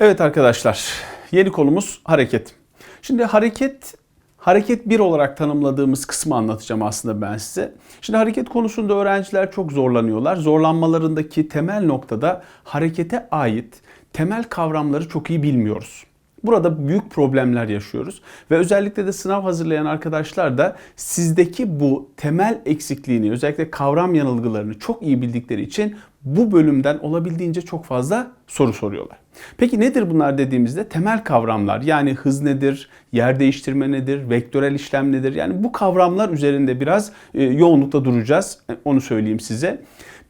Evet arkadaşlar, yeni konumuz hareket. Şimdi hareket hareket bir olarak tanımladığımız kısmı anlatacağım aslında ben size. Şimdi hareket konusunda öğrenciler çok zorlanıyorlar. Zorlanmalarındaki temel noktada harekete ait temel kavramları çok iyi bilmiyoruz. Burada büyük problemler yaşıyoruz ve özellikle de sınav hazırlayan arkadaşlar da sizdeki bu temel eksikliğini özellikle kavram yanılgılarını çok iyi bildikleri için bu bölümden olabildiğince çok fazla soru soruyorlar. Peki nedir bunlar dediğimizde temel kavramlar yani hız nedir, yer değiştirme nedir, vektörel işlem nedir? Yani bu kavramlar üzerinde biraz e, yoğunlukta duracağız. E, Onu söyleyeyim size.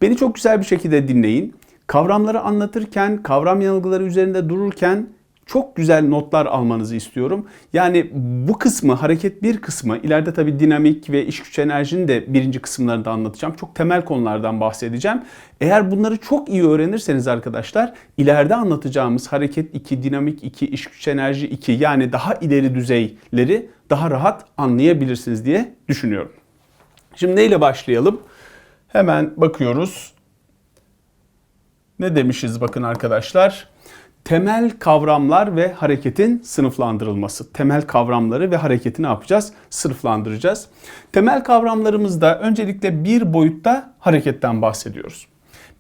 Beni çok güzel bir şekilde dinleyin. Kavramları anlatırken, kavram yanılgıları üzerinde dururken çok güzel notlar almanızı istiyorum. Yani bu kısmı, hareket bir kısmı, ileride tabii dinamik ve iş güç enerjinin de birinci kısımlarında anlatacağım. Çok temel konulardan bahsedeceğim. Eğer bunları çok iyi öğrenirseniz arkadaşlar, ileride anlatacağımız hareket 2, dinamik 2, iş güç enerji 2 yani daha ileri düzeyleri daha rahat anlayabilirsiniz diye düşünüyorum. Şimdi neyle başlayalım? Hemen bakıyoruz. Ne demişiz bakın arkadaşlar? Temel kavramlar ve hareketin sınıflandırılması. Temel kavramları ve hareketi ne yapacağız? Sınıflandıracağız. Temel kavramlarımızda öncelikle bir boyutta hareketten bahsediyoruz.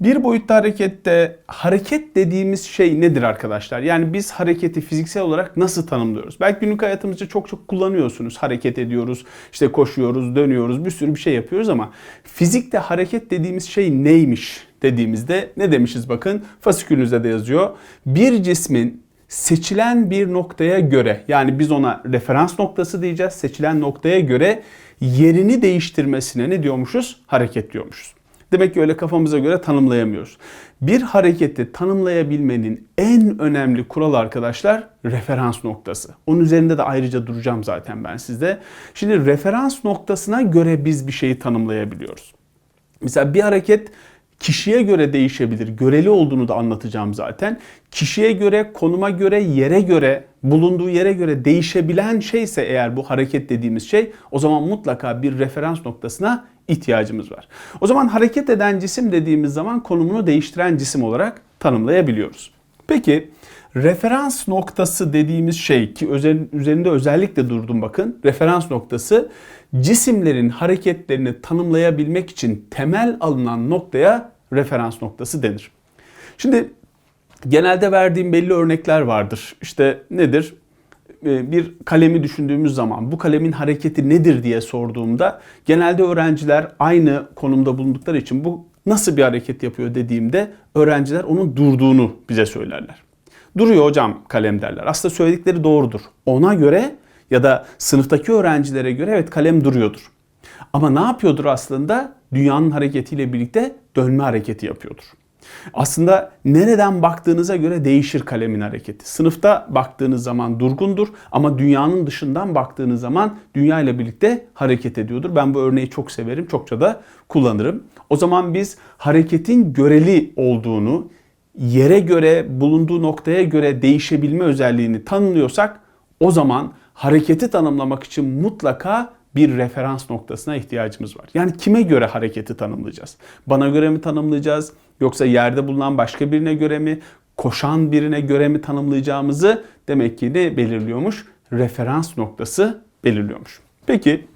Bir boyutta harekette hareket dediğimiz şey nedir arkadaşlar? Yani biz hareketi fiziksel olarak nasıl tanımlıyoruz? Belki günlük hayatımızda çok çok kullanıyorsunuz. Hareket ediyoruz, işte koşuyoruz, dönüyoruz, bir sürü bir şey yapıyoruz ama fizikte hareket dediğimiz şey neymiş dediğimizde ne demişiz bakın fasikülünüzde de yazıyor. Bir cismin seçilen bir noktaya göre yani biz ona referans noktası diyeceğiz. Seçilen noktaya göre yerini değiştirmesine ne diyormuşuz? Hareket diyormuşuz. Demek ki öyle kafamıza göre tanımlayamıyoruz. Bir hareketi tanımlayabilmenin en önemli kuralı arkadaşlar referans noktası. Onun üzerinde de ayrıca duracağım zaten ben sizde. Şimdi referans noktasına göre biz bir şeyi tanımlayabiliyoruz. Mesela bir hareket kişiye göre değişebilir. Göreli olduğunu da anlatacağım zaten. Kişiye göre, konuma göre, yere göre, bulunduğu yere göre değişebilen şeyse eğer bu hareket dediğimiz şey o zaman mutlaka bir referans noktasına ihtiyacımız var. O zaman hareket eden cisim dediğimiz zaman konumunu değiştiren cisim olarak tanımlayabiliyoruz. Peki referans noktası dediğimiz şey ki üzerinde özellikle durdum bakın. Referans noktası cisimlerin hareketlerini tanımlayabilmek için temel alınan noktaya referans noktası denir. Şimdi genelde verdiğim belli örnekler vardır. İşte nedir? Ee, bir kalemi düşündüğümüz zaman bu kalemin hareketi nedir diye sorduğumda genelde öğrenciler aynı konumda bulundukları için bu nasıl bir hareket yapıyor dediğimde öğrenciler onun durduğunu bize söylerler. Duruyor hocam kalem derler. Aslında söyledikleri doğrudur. Ona göre ya da sınıftaki öğrencilere göre evet kalem duruyordur. Ama ne yapıyordur aslında? Dünyanın hareketiyle birlikte dönme hareketi yapıyordur. Aslında nereden baktığınıza göre değişir kalemin hareketi. Sınıfta baktığınız zaman durgundur ama dünyanın dışından baktığınız zaman dünya ile birlikte hareket ediyordur. Ben bu örneği çok severim, çokça da kullanırım. O zaman biz hareketin göreli olduğunu, yere göre, bulunduğu noktaya göre değişebilme özelliğini tanımlıyorsak o zaman hareketi tanımlamak için mutlaka bir referans noktasına ihtiyacımız var. Yani kime göre hareketi tanımlayacağız? Bana göre mi tanımlayacağız? Yoksa yerde bulunan başka birine göre mi? Koşan birine göre mi tanımlayacağımızı demek ki ne belirliyormuş? Referans noktası belirliyormuş. Peki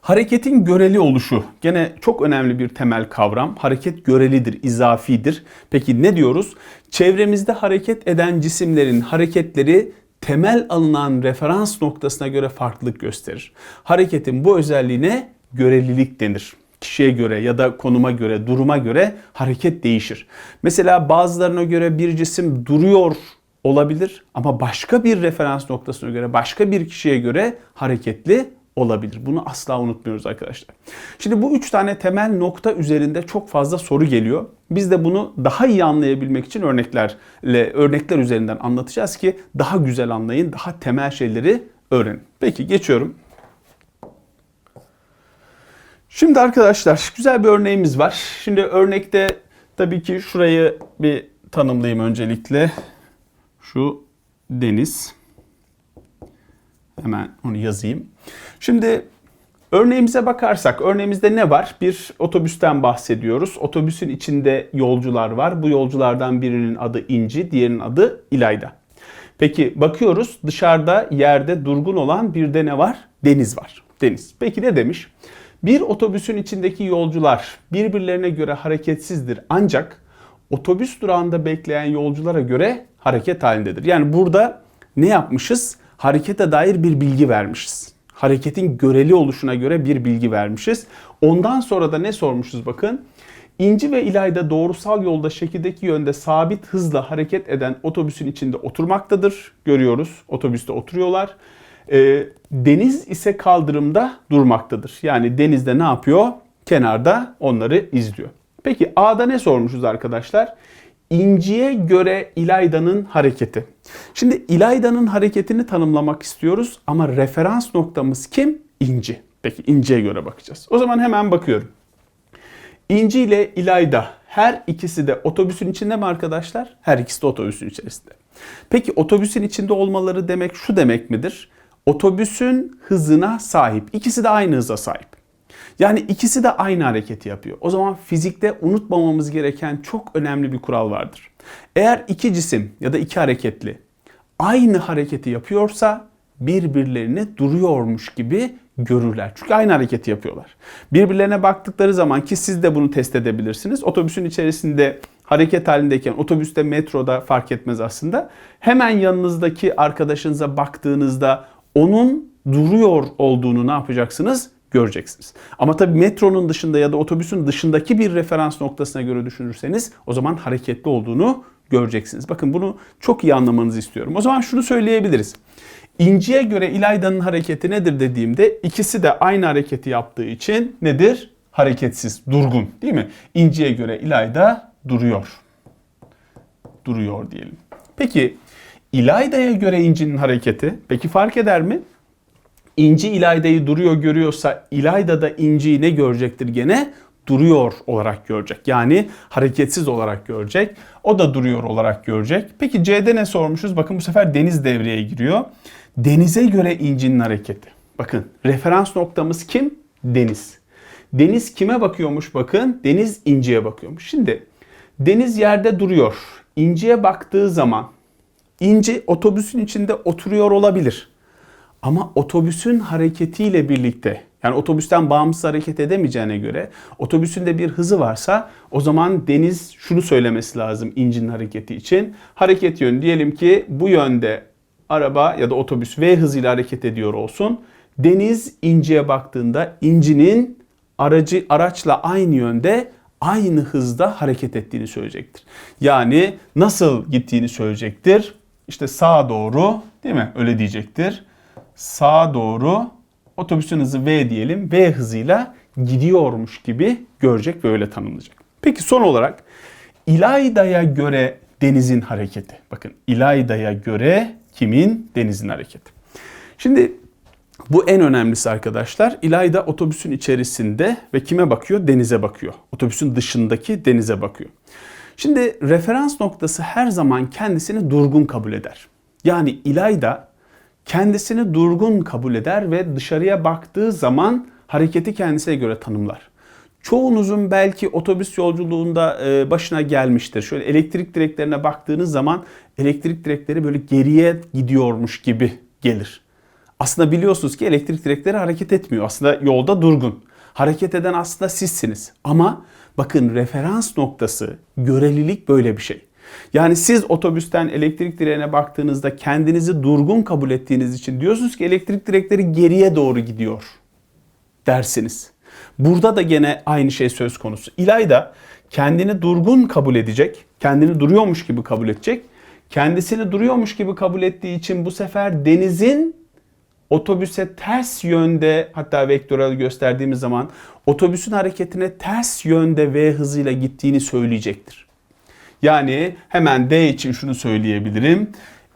Hareketin göreli oluşu gene çok önemli bir temel kavram. Hareket görelidir, izafidir. Peki ne diyoruz? Çevremizde hareket eden cisimlerin hareketleri temel alınan referans noktasına göre farklılık gösterir. Hareketin bu özelliğine görelilik denir. Kişiye göre ya da konuma göre, duruma göre hareket değişir. Mesela bazılarına göre bir cisim duruyor olabilir ama başka bir referans noktasına göre, başka bir kişiye göre hareketli olabilir. Bunu asla unutmuyoruz arkadaşlar. Şimdi bu üç tane temel nokta üzerinde çok fazla soru geliyor. Biz de bunu daha iyi anlayabilmek için örneklerle örnekler üzerinden anlatacağız ki daha güzel anlayın, daha temel şeyleri öğrenin. Peki geçiyorum. Şimdi arkadaşlar güzel bir örneğimiz var. Şimdi örnekte tabii ki şurayı bir tanımlayayım öncelikle. Şu deniz. Hemen onu yazayım. Şimdi Örneğimize bakarsak, örneğimizde ne var? Bir otobüsten bahsediyoruz. Otobüsün içinde yolcular var. Bu yolculardan birinin adı İnci, diğerinin adı İlayda. Peki bakıyoruz dışarıda yerde durgun olan bir de ne var? Deniz var. Deniz. Peki ne demiş? Bir otobüsün içindeki yolcular birbirlerine göre hareketsizdir ancak otobüs durağında bekleyen yolculara göre hareket halindedir. Yani burada ne yapmışız? Harekete dair bir bilgi vermişiz. Hareketin göreli oluşuna göre bir bilgi vermişiz. Ondan sonra da ne sormuşuz bakın. İnci ve İlayda doğrusal yolda şekildeki yönde sabit hızla hareket eden otobüsün içinde oturmaktadır. Görüyoruz otobüste oturuyorlar. E, deniz ise kaldırımda durmaktadır. Yani denizde ne yapıyor? Kenarda onları izliyor. Peki A'da ne sormuşuz arkadaşlar? İnci'ye göre İlayda'nın hareketi. Şimdi İlayda'nın hareketini tanımlamak istiyoruz ama referans noktamız kim? İnci. Peki İnci'ye göre bakacağız. O zaman hemen bakıyorum. İnci ile İlayda her ikisi de otobüsün içinde mi arkadaşlar? Her ikisi de otobüsün içerisinde. Peki otobüsün içinde olmaları demek şu demek midir? Otobüsün hızına sahip. İkisi de aynı hıza sahip. Yani ikisi de aynı hareketi yapıyor. O zaman fizikte unutmamamız gereken çok önemli bir kural vardır. Eğer iki cisim ya da iki hareketli aynı hareketi yapıyorsa birbirlerini duruyormuş gibi görürler. Çünkü aynı hareketi yapıyorlar. Birbirlerine baktıkları zaman ki siz de bunu test edebilirsiniz. Otobüsün içerisinde hareket halindeyken otobüste metroda fark etmez aslında. Hemen yanınızdaki arkadaşınıza baktığınızda onun duruyor olduğunu ne yapacaksınız? Göreceksiniz. Ama tabii metronun dışında ya da otobüsün dışındaki bir referans noktasına göre düşünürseniz o zaman hareketli olduğunu göreceksiniz. Bakın bunu çok iyi anlamanızı istiyorum. O zaman şunu söyleyebiliriz. İnci'ye göre İlayda'nın hareketi nedir dediğimde ikisi de aynı hareketi yaptığı için nedir? Hareketsiz, durgun değil mi? İnci'ye göre İlayda duruyor. Duruyor diyelim. Peki İlayda'ya göre İnci'nin hareketi peki fark eder mi? İnci İlayda'yı duruyor görüyorsa İlayda da İnci'yi ne görecektir gene? Duruyor olarak görecek. Yani hareketsiz olarak görecek. O da duruyor olarak görecek. Peki C'de ne sormuşuz? Bakın bu sefer deniz devreye giriyor. Denize göre incinin hareketi. Bakın referans noktamız kim? Deniz. Deniz kime bakıyormuş bakın? Deniz inciye bakıyormuş. Şimdi deniz yerde duruyor. İnciye baktığı zaman inci otobüsün içinde oturuyor olabilir. Ama otobüsün hareketiyle birlikte yani otobüsten bağımsız hareket edemeyeceğine göre otobüsün bir hızı varsa o zaman Deniz şunu söylemesi lazım incinin hareketi için. Hareket yönü diyelim ki bu yönde araba ya da otobüs V hızıyla hareket ediyor olsun. Deniz inciye baktığında incinin aracı araçla aynı yönde aynı hızda hareket ettiğini söyleyecektir. Yani nasıl gittiğini söyleyecektir. İşte sağa doğru değil mi? Öyle diyecektir sağa doğru otobüsün hızı V diyelim V hızıyla gidiyormuş gibi görecek ve öyle tanımlayacak. Peki son olarak İlayda'ya göre denizin hareketi. Bakın İlayda'ya göre kimin? Denizin hareketi. Şimdi bu en önemlisi arkadaşlar. İlayda otobüsün içerisinde ve kime bakıyor? Denize bakıyor. Otobüsün dışındaki denize bakıyor. Şimdi referans noktası her zaman kendisini durgun kabul eder. Yani İlayda kendisini durgun kabul eder ve dışarıya baktığı zaman hareketi kendisine göre tanımlar. Çoğunuzun belki otobüs yolculuğunda e, başına gelmiştir. Şöyle elektrik direklerine baktığınız zaman elektrik direkleri böyle geriye gidiyormuş gibi gelir. Aslında biliyorsunuz ki elektrik direkleri hareket etmiyor. Aslında yolda durgun. Hareket eden aslında sizsiniz. Ama bakın referans noktası, görelilik böyle bir şey. Yani siz otobüsten elektrik direğine baktığınızda kendinizi durgun kabul ettiğiniz için diyorsunuz ki elektrik direkleri geriye doğru gidiyor dersiniz. Burada da gene aynı şey söz konusu. İlayda kendini durgun kabul edecek, kendini duruyormuş gibi kabul edecek. Kendisini duruyormuş gibi kabul ettiği için bu sefer denizin otobüse ters yönde hatta vektörel gösterdiğimiz zaman otobüsün hareketine ters yönde v hızıyla gittiğini söyleyecektir. Yani hemen D için şunu söyleyebilirim.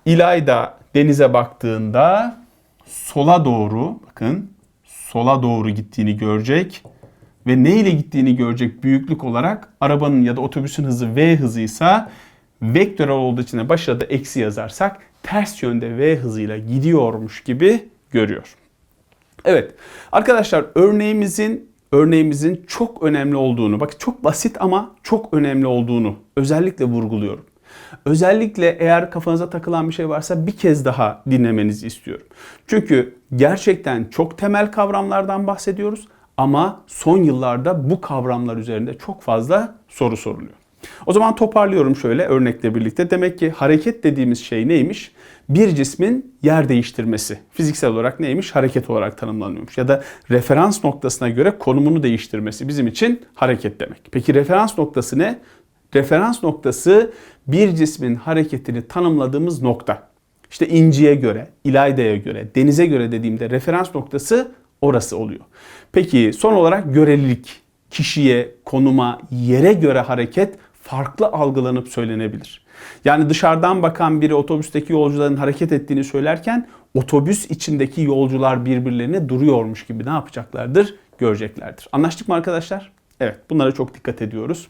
İlayda denize baktığında sola doğru bakın sola doğru gittiğini görecek ve ne ile gittiğini görecek büyüklük olarak arabanın ya da otobüsün hızı v hızıysa vektörel olduğu için de başına da eksi yazarsak ters yönde v hızıyla gidiyormuş gibi görüyor. Evet arkadaşlar örneğimizin örneğimizin çok önemli olduğunu, bak çok basit ama çok önemli olduğunu özellikle vurguluyorum. Özellikle eğer kafanıza takılan bir şey varsa bir kez daha dinlemenizi istiyorum. Çünkü gerçekten çok temel kavramlardan bahsediyoruz ama son yıllarda bu kavramlar üzerinde çok fazla soru soruluyor. O zaman toparlıyorum şöyle örnekle birlikte. Demek ki hareket dediğimiz şey neymiş? Bir cismin yer değiştirmesi. Fiziksel olarak neymiş? Hareket olarak tanımlanıyormuş. Ya da referans noktasına göre konumunu değiştirmesi bizim için hareket demek. Peki referans noktası ne? Referans noktası bir cismin hareketini tanımladığımız nokta. İşte inciye göre, İlayda'ya göre, denize göre dediğimde referans noktası orası oluyor. Peki son olarak görelilik. Kişiye, konuma, yere göre hareket farklı algılanıp söylenebilir. Yani dışarıdan bakan biri otobüsteki yolcuların hareket ettiğini söylerken otobüs içindeki yolcular birbirlerine duruyormuş gibi ne yapacaklardır? Göreceklerdir. Anlaştık mı arkadaşlar? Evet bunlara çok dikkat ediyoruz.